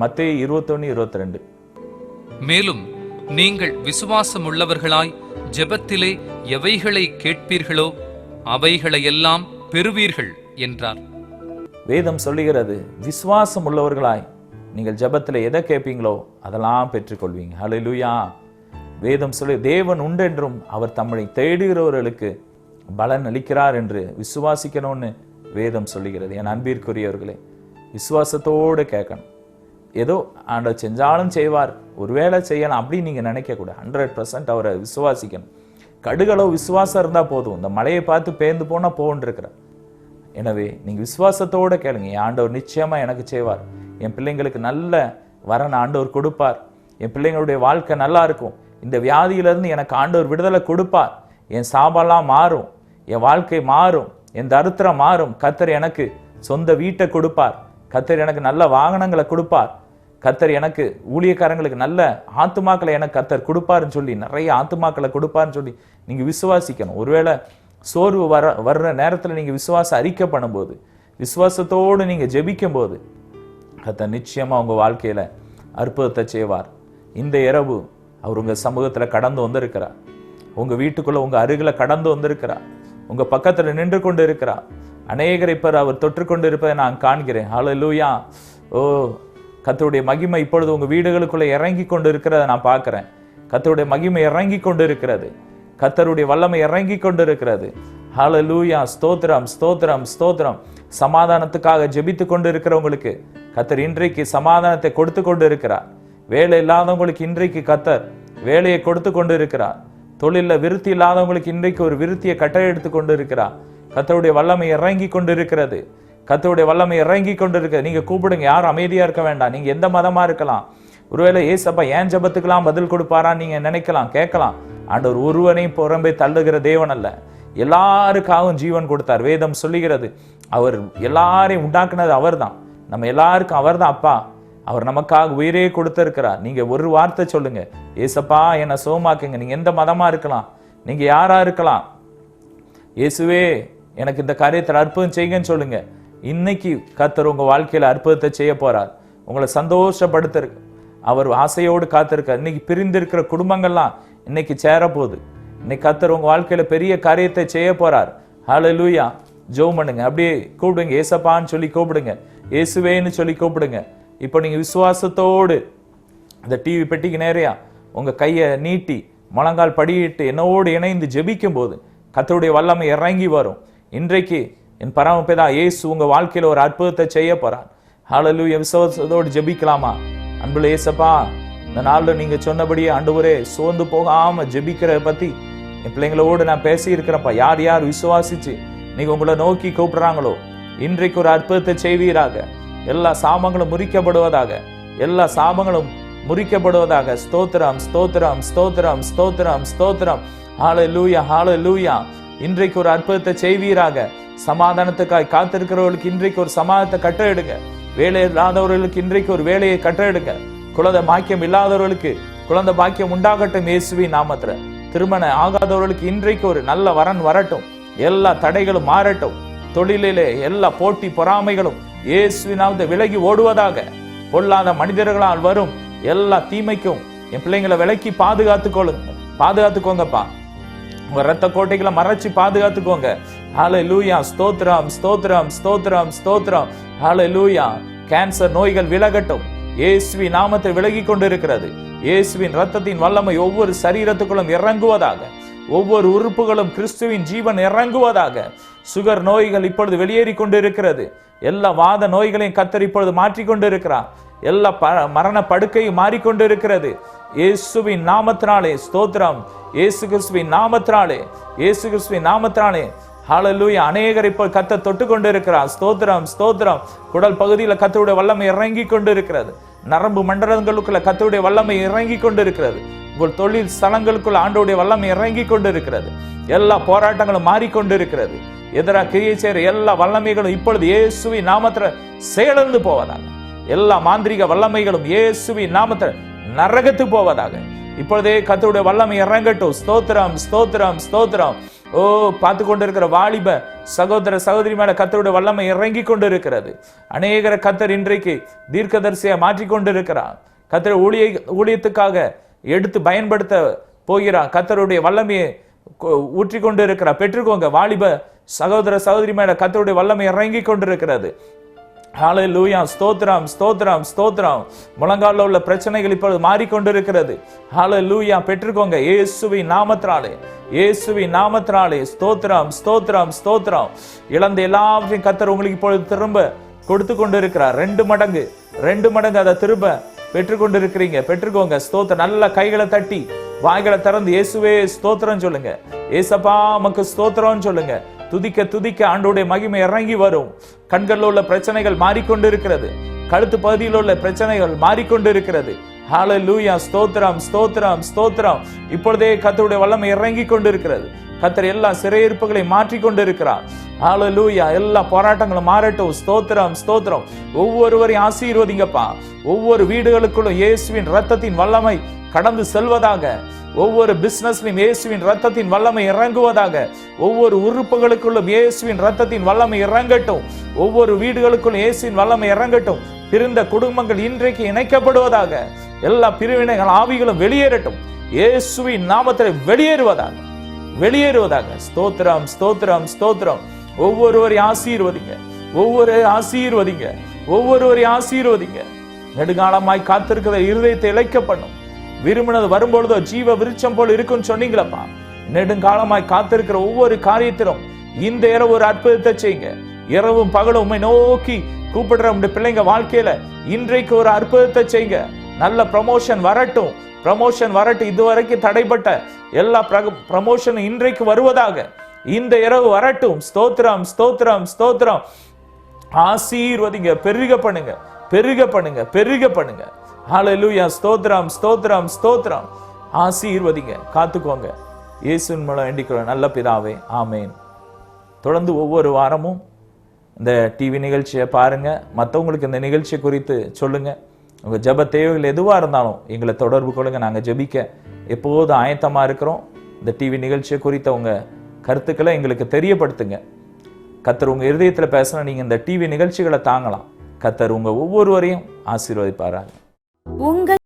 மத்திய இருபத்தொன்னு இருபத்தி ரெண்டு மேலும் நீங்கள் விசுவாசம் உள்ளவர்களாய் ஜெபத்திலே எவைகளை கேட்பீர்களோ அவைகளையெல்லாம் பெறுவீர்கள் என்றார். வேதம் சொல்லுகிறது விசுவாசம் உள்ளவர்களாய் நீங்கள் ஜெபத்தில் எதை கேட்பீங்களோ அதெல்லாம் பெற்றுக்கொள்வீங்க. ஹalleluya. வேதம் சொல்லி தேவன் உண்டென்றும் அவர் தம்மை தேடுகிறவர்களுக்கு பலன் அளிக்கிறார் என்று விசுவாசிக்கணும்னு வேதம் சொல்லுகிறது. என் அன்பிற்குரியவர்களே விசுவாசத்தோடு கேட்கணும். ஏதோ ஆண்டவர் செஞ்சாலும் செய்வார். ஒருவேளை செய்யலாம் அப்படின்னு நீங்கள் நினைக்கக்கூடாது ஹண்ட்ரட் பர்சன்ட் அவரை விசுவாசிக்கணும். கடுகளவு விசுவாசம் இருந்தால் போதும். இந்த மலையை பார்த்து பேர்ந்து போனால் போகன்னு எனவே நீங்கள் விசுவாசத்தோடு கேளுங்க. என் ஆண்டவர் நிச்சயமாக எனக்கு செய்வார். என் பிள்ளைங்களுக்கு நல்ல வரன் ஆண்டவர் கொடுப்பார். என் பிள்ளைங்களுடைய வாழ்க்கை நல்லா இருக்கும். இந்த வியாதியிலேருந்து எனக்கு ஆண்டவர் விடுதலை கொடுப்பார். என் சாபெல்லாம் மாறும். என் வாழ்க்கை மாறும். என் தருத்திரம் மாறும். கத்தர் எனக்கு சொந்த வீட்டை கொடுப்பார். கத்தர் எனக்கு நல்ல வாகனங்களை கொடுப்பார். கத்தர் எனக்கு ஊழியக்காரங்களுக்கு நல்ல ஆத்துமாக்களை எனக்கு கத்தர் கொடுப்பாருன்னு சொல்லி நிறைய ஆத்துமாக்களை கொடுப்பாருன்னு சொல்லி நீங்கள் விசுவாசிக்கணும். ஒருவேளை சோர்வு வர வர்ற நேரத்தில் நீங்கள் விசுவாசம் அறிக்கை பண்ணும்போது விசுவாசத்தோடு நீங்கள் ஜெபிக்கும் போது கத்தர் நிச்சயமாக உங்கள் வாழ்க்கையில் அற்புதத்தை செய்வார். இந்த இரவு அவர் உங்கள் சமூகத்தில் கடந்து வந்திருக்கிறார். உங்கள் வீட்டுக்குள்ளே உங்கள் அருகில் கடந்து வந்திருக்கிறார். உங்கள் பக்கத்தில் நின்று கொண்டு இருக்கிறார் அநேகரை இப்பர் அவர் தொற்று இருப்பதை நான் காண்கிறேன். ஹalleluya ஓ கத்தருடைய மகிமை இப்பொழுது உங்க வீடுகளுக்குள்ள இறங்கி கொண்டு இருக்கிறத நான் பார்க்குறேன். கத்தருடைய மகிமை இறங்கி கொண்டு இருக்கிறது கத்தருடைய வல்லமை இறங்கி கொண்டு இருக்கிறது ஹalleluya ஸ்தோத்திரம் ஸ்தோத்திரம் ஸ்தோத்திரம். சமாதானத்துக்காக ஜெபித்து கொண்டு இருக்கிறவங்களுக்கு கத்தர் இன்றைக்கு சமாதானத்தை கொடுத்து கொண்டு இருக்கிறார் வேலை இல்லாதவங்களுக்கு இன்றைக்கு கத்தர் வேலையை கொடுத்து கொண்டு இருக்கிறார் தொழிலில் விருத்தி இல்லாதவங்களுக்கு இன்றைக்கு ஒரு விருத்தியை கட்டளை எடுத்து கொண்டு இருக்கிறார் கத்தருடைய வல்லமை இறங்கி கொண்டு இருக்கிறது வல்லமை இறங்கி கொண்டு நீங்கள் நீங்க கூப்பிடுங்க யாரும் அமைதியா இருக்க வேண்டாம். நீங்க எந்த மதமா இருக்கலாம். ஒருவேளை ஏசப்பா ஏன் ஜபத்துக்கெல்லாம் பதில் கொடுப்பாரா நீங்க நினைக்கலாம் கேட்கலாம். ஆண்டவர் ஒருவனையும் புறம்பே தள்ளுகிற தேவன் அல்ல. எல்லாருக்காகவும் ஜீவன் கொடுத்தார். வேதம் சொல்லுகிறது அவர் எல்லாரையும் உண்டாக்குனது அவர் தான் நம்ம எல்லாருக்கும் அவர்தான் அப்பா. அவர் நமக்காக உயிரே கொடுத்திருக்கிறார். நீங்க ஒரு வார்த்தை சொல்லுங்க. ஏசப்பா என்னை சோமாக்குங்க. நீங்க எந்த மதமா இருக்கலாம்? நீங்க யாரா இருக்கலாம்? இயேசுவே எனக்கு இந்த காரியத்தில் அற்புதம் செய்யுங்கன்னு சொல்லுங்க. இன்னைக்கு கத்தர் உங்க வாழ்க்கையில அற்புதத்தை செய்ய போறார். உங்களை சந்தோஷப்படுத்த அவர் ஆசையோடு காத்திருக்கார். இன்னைக்கு பிரிந்திருக்கிற குடும்பங்கள்லாம் இன்னைக்கு சேரப்போகுது. இன்னைக்கு கத்தர் உங்க வாழ்க்கையில பெரிய காரியத்தை செய்ய போறார். லூயா ஜெபம் பண்ணுங்க. அப்படியே கூப்பிடுங்க. ஏசப்பான்னு சொல்லி கூப்பிடுங்க. இயேசுவேன்னு சொல்லி கூப்பிடுங்க. இப்போ நீங்க விசுவாசத்தோடு இந்த டிவி பெட்டிக்கு நேரையா உங்க கையை நீட்டி முழங்கால் படியிட்டு என்னோடு இணைந்து ஜெபிக்கும் போது கத்தருடைய வல்லமை இறங்கி வரும். இன்றைக்கு என் பரமபிதா இயேசு உங்க வாழ்க்கையில ஒரு அற்புதத்தை செய்ய போறார். ஹalleluya விசுவாசத்தோடு ஜெபிக்கலாமா? அன்புல ஏசப்பா இந்த நாள்ல நீங்க சொன்னபடியே ஆண்டவரே சோர்ந்து போகாம ஜெபிக்கிறத பத்தி என் பிள்ளைங்களோடு நான் பேசி யார் யார் விசுவாசிச்சு நீங்க உங்களை நோக்கி கூப்பிடுறாங்களோ இன்றைக்கு ஒரு அற்புதத்தை செய்வீராக. எல்லா சாபங்களும் முறிக்கப்படுவதாக எல்லா சாபங்களும் முறிக்கப்படுவதாக. ஸ்தோத்திரம் ஸ்தோத்திரம் ஸ்தோத்திரம் ஸ்தோத்திரம் ஸ்தோத்திரம். ஹால லூயா இன்றைக்கு ஒரு அற்புதத்தை செய்வீராக. சமாதானத்துக்காய் காத்திருக்கிறவர்களுக்கு இன்றைக்கு ஒரு சமாதானத்தை கட்டளையிடுங்க. வேலை இல்லாதவர்களுக்கு இன்றைக்கு ஒரு வேலையை கட்டளையிடுங்க. குழந்தை பாக்கியம் இல்லாதவர்களுக்கு குழந்தை பாக்கியம் உண்டாகட்டும் இயேசுவி நாமத்துல. திருமண ஆகாதவர்களுக்கு இன்றைக்கு ஒரு நல்ல வரன் வரட்டும். எல்லா தடைகளும் மாறட்டும். தொழிலிலே எல்லா போட்டி பொறாமைகளும் இயேசுவினாவது விலகி ஓடுவதாக. பொல்லாத மனிதர்களால் வரும் எல்லா தீமைக்கும் என் பிள்ளைங்களை விலக்கி பாதுகாத்துக் கொள்ளுங்க பாதுகாத்துக்கோங்கப்பா. உங்க ரத்த கோட்டைகளை மறைச்சு பாதுகாத்துக்கோங்க. ஹாலே லூயா ஸ்தோத்ரம் ஸ்தோத்ரம் ஸ்தோத்ரம் ஸ்தோத்ரம் ஹாலே லூயா கேன்சர் நோய்கள் விலகட்டும். இயேசுவி நாமத்தை விலகி கொண்டிருக்கிறது. இயேசுவின் ரத்தத்தின் வல்லமை ஒவ்வொரு சரீரத்துக்குள்ளும் இறங்குவதாக ஒவ்வொரு உறுப்புகளும் கிறிஸ்துவின் ஜீவன் இறங்குவதாக சுகர் நோய்கள் இப்பொழுது வெளியேறி கொண்டிருக்கிறது. எல்லா வாத நோய்களையும் கத்தர் இப்பொழுது மாற்றிக் கொண்டிருக்கிறார். எல்லா ப மரண படுக்கையும் மாறிக்கொண்டிருக்கிறது இயேசுவின் நாமத்தினாலே ஸ்தோத்திரம். இயேசு கிறிஸ்துவின் நாமத்தினாலே இயேசு கிறிஸ்துவின் நாமத்தினாலே. ஹalleluya அநேகர் இப்போ கத்த தொட்டு கொண்டிருக்கிறார். ஸ்தோத்திரம் ஸ்தோத்திரம். குடல் பகுதியில் கத்தருடைய வல்லமை இறங்கி கொண்டிருக்கிறது. நரம்பு மண்டலங்களுக்குள்ள கத்தருடைய வல்லமை இறங்கி கொண்டிருக்கிறது. உங்கள் தொழில் ஸ்தலங்களுக்குள்ள ஆண்டோடைய வல்லமை இறங்கி கொண்டிருக்கிறது. எல்லா போராட்டங்களும் மாறிக்கொண்டு இருக்கிறது எதிராக கிரியை செய்கிற எல்லா வல்லமைகளும் இப்பொழுது இயேசுவின் நாமத்தில் செயலந்து போவதாக எல்லா மாந்திரிக வல்லமைகளும் இயேசுவின் நாமத்தில் நரகத்து போவதாக. இப்பொழுதே கத்தருடைய வல்லமை இறங்கட்டும். ஸ்தோத்திரம் ஸ்தோத்திரம் ஸ்தோத்திரம். ஓ பார்த்து கொண்டு இருக்கிற வாலிப சகோதர சகோதரி மேல கத்தருடைய வல்லமை இறங்கி கொண்டு இருக்கிறது அநேகர கத்தர் இன்றைக்கு தீர்க்கதரிசியா மாற்றி கொண்டிருக்கிறார். கத்தர் ஊழிய ஊழியத்துக்காக எடுத்து பயன்படுத்த போகிறான் கத்தருடைய வல்லமையை ஊற்றி கொண்டு இருக்கிறார் பெற்றுக்கோங்க. வாலிப சகோதர சகோதரி மேல கத்தருடைய வல்லமை இறங்கி கொண்டு இருக்கிறது லூயா ஸ்தோத்ரம் ஸ்தோத்ரம் ஸ்தோத்திரம். முழங்கால உள்ள பிரச்சனைகள் இப்பொழுது மாறிக்கொண்டிருக்கிறது. லூயா பெற்றுக்கோங்க. ஏசுவி நாமத்ராலே இயேசுவி நாமத்தினாலே. ஸ்தோத்ரம் ஸ்தோத்ரம் ஸ்தோத்ரம் இழந்த எல்லாவற்றையும் கத்தர் உங்களுக்கு இப்பொழுது திரும்ப கொடுத்து கொண்டிருக்கிறார் ரெண்டு மடங்கு. ரெண்டு மடங்கு அதை திரும்ப பெற்றுக்கொண்டு இருக்கிறீங்க பெற்றுக்கோங்க. ஸ்தோத்திரம். நல்ல கைகளை தட்டி வாய்களை திறந்து இயேசுவே ஸ்தோத்திரம் சொல்லுங்க. ஏசப்பா மக்கு ஸ்தோத்திரம் சொல்லுங்க. துதிக்க துதிக்க ஆண்டோடைய மகிமை இறங்கி வரும். கண்களில் உள்ள பிரச்சனைகள் மாறிக்கொண்டு இருக்கிறது கழுத்து பகுதியில் உள்ள பிரச்சனைகள் மாறிக்கொண்டு இருக்கிறது லூயா ஸ்தோத்ரம் ஸ்தோத்ரம் ஸ்தோத்ரம் இப்பொழுதே கர்த்தருடைய வல்லமை இறங்கி கொண்டு இருக்கிறது கத்தர் எல்லா சிறையிருப்புகளை மாற்றி கொண்டு இருக்கிறார் ஹalleluya எல்லா போராட்டங்களும் மாறட்டும். ஸ்தோத்திரம் ஸ்தோத்திரம். ஒவ்வொருவரையும் ஆசீர்வதிங்கப்பா. ஒவ்வொரு வீடுகளுக்குள்ளும் இயேசுவின் ரத்தத்தின் வல்லமை கடந்து செல்வதாக. ஒவ்வொரு பிசினஸ்லையும் இயேசுவின் ரத்தத்தின் வல்லமை இறங்குவதாக. ஒவ்வொரு உறுப்புகளுக்குள்ளும் இயேசுவின் ரத்தத்தின் வல்லமை இறங்கட்டும். ஒவ்வொரு வீடுகளுக்குள்ளும் இயேசுவின் வல்லமை இறங்கட்டும். பிரிந்த குடும்பங்கள் இன்றைக்கு இணைக்கப்படுவதாக. எல்லா பிரிவினைகள் ஆவிகளும் வெளியேறட்டும். இயேசுவின் நாமத்தில் வெளியேறுவதாக. வெளியேறுவதாக. ஸ்தோத்திரம் ஸ்தோத்திரம் ஸ்தோத்திரம். ஒவ்வொருவரையும் ஆசீர்வதிங்க. ஒவ்வொரு ஆசீர்வதிங்க. ஒவ்வொருவரையும் ஆசீர்வதிங்க. நெடுங்காலமாய் காத்திருக்கிற இருதயத்தை இழைக்க பண்ணும் விரும்பினது வரும்பொழுதோ ஜீவ விருட்சம் போல் இருக்கும்னு சொன்னீங்களப்பா? நெடுங்காலமாய் காத்திருக்கிற ஒவ்வொரு காரியத்திலும் இந்த இரவு ஒரு அற்புதத்தை செய்யுங்க. இரவும் பகலும் உண்மை நோக்கி கூப்பிடுற உடைய பிள்ளைங்க வாழ்க்கையில இன்றைக்கு ஒரு அற்புதத்தை செய்யுங்க. நல்ல ப்ரமோஷன் வரட்டும். ப்ரமோஷன் வரட்டும் இதுவரைக்கும் தடைப்பட்ட எல்லா ப்ரமோஷனும் இன்றைக்கு வருவதாக. இந்த இரவு வரட்டும். ஸ்தோத்திரம் ஸ்தோத்திரம் ஸ்தோத்திரம். ஆசீர்வதிங்க. பெருக பண்ணுங்க. பெருக பண்ணுங்க. பெருக பண்ணுங்க. ஹalleluya ஸ்தோத்திரம் ஸ்தோத்திரம் ஸ்தோத்திரம். ஆசீர்வதிங்க. காத்துக்கோங்க. இயேசுவின் மூலம் வேண்டிக்கிறோம் நல்ல பிதாவே. ஆமேன். தொடர்ந்து ஒவ்வொரு வாரமும் இந்த டிவி நிகழ்ச்சியை பாருங்கள் மற்றவங்களுக்கு இந்த நிகழ்ச்சி குறித்து சொல்லுங்கள் உங்கள் ஜெப தேவைகள் எதுவாக இருந்தாலும் எங்களை தொடர்பு கொள்ளுங்கள் நாங்கள் ஜெபிக்க எப்போது ஆயத்தமா இருக்கிறோம்? இந்த டிவி நிகழ்ச்சியை குறித்த உங்க கருத்துக்களை எங்களுக்கு தெரியப்படுத்துங்க. கத்தர் உங்க இருதயத்தில் பேசினா நீங்க இந்த டிவி நிகழ்ச்சிகளை தாங்கலாம். கத்தர் உங்க ஒவ்வொருவரையும் ஆசீர்வதிப்பாராங்க உங்கள்